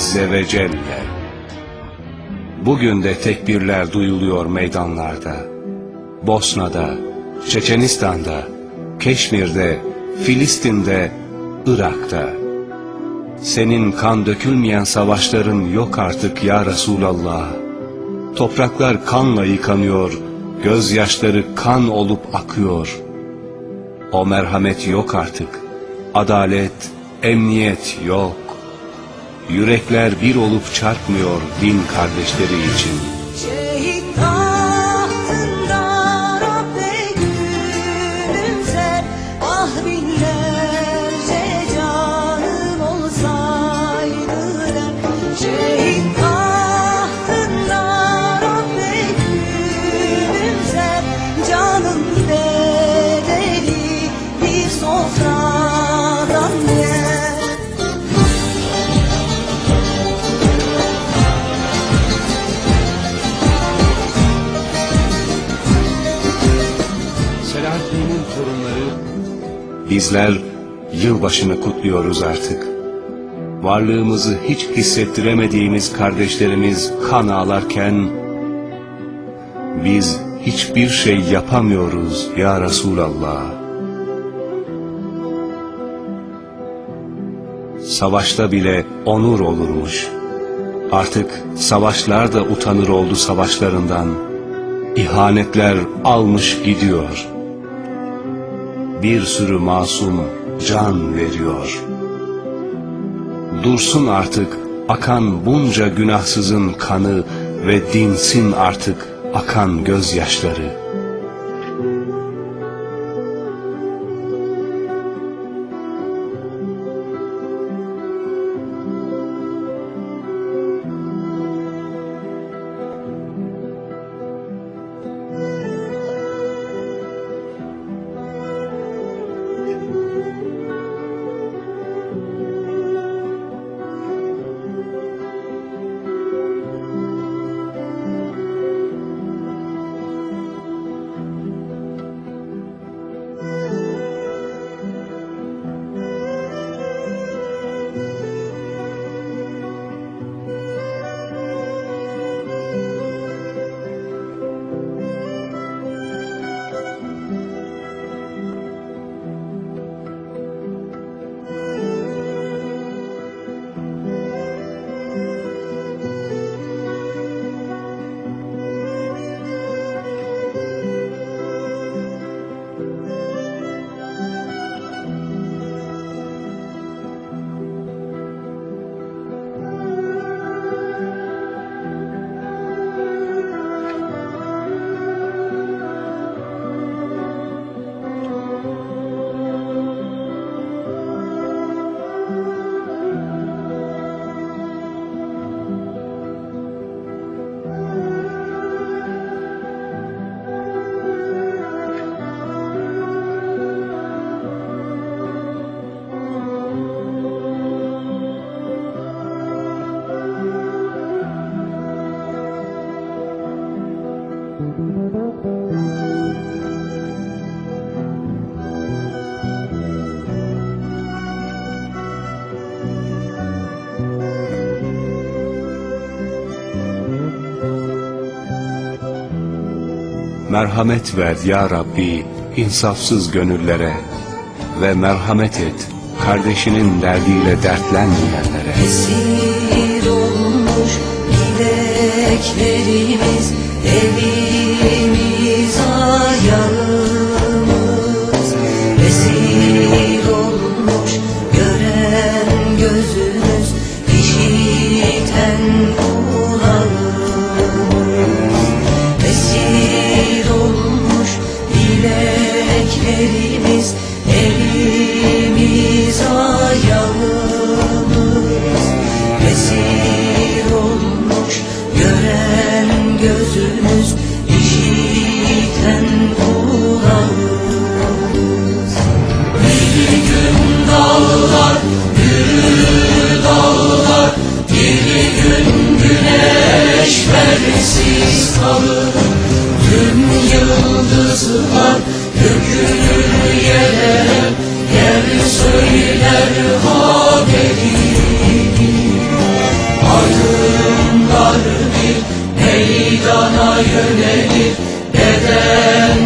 Azze ve Celle. Bugün de tekbirler duyuluyor meydanlarda. Bosna'da, Çeçenistan'da, Keşmir'de, Filistin'de, Irak'ta. Senin kan dökülmeyen savaşların yok artık ya Resulallah. Topraklar kanla yıkanıyor, gözyaşları kan olup akıyor. O merhamet yok artık, adalet, emniyet yok. Yürekler bir olup çarpmıyor din kardeşleri için. Bizler yılbaşını kutluyoruz artık. Varlığımızı hiç hissettiremediğimiz kardeşlerimiz kan ağlarken biz hiçbir şey yapamıyoruz ya Resulallah. Savaşta bile onur olurmuş. Artık savaşlar da utanır oldu savaşlarından. İhanetler almış gidiyor. Bir sürü masum can veriyor. Dursun artık akan bunca günahsızın kanı ve dinsin artık akan gözyaşları. Merhamet ver ya Rabbi insafsız gönüllere ve merhamet et kardeşinin derdiyle dertlenmeyenlere. Esir olmuş dileklerimiz Evimiz işiten kulağımız. Bir gün dağlar yürür dağlar Bir gün güneş versiz kalır. Tüm yıldızlar dökülür yere Yer söyler haberi meydana yönelir Neden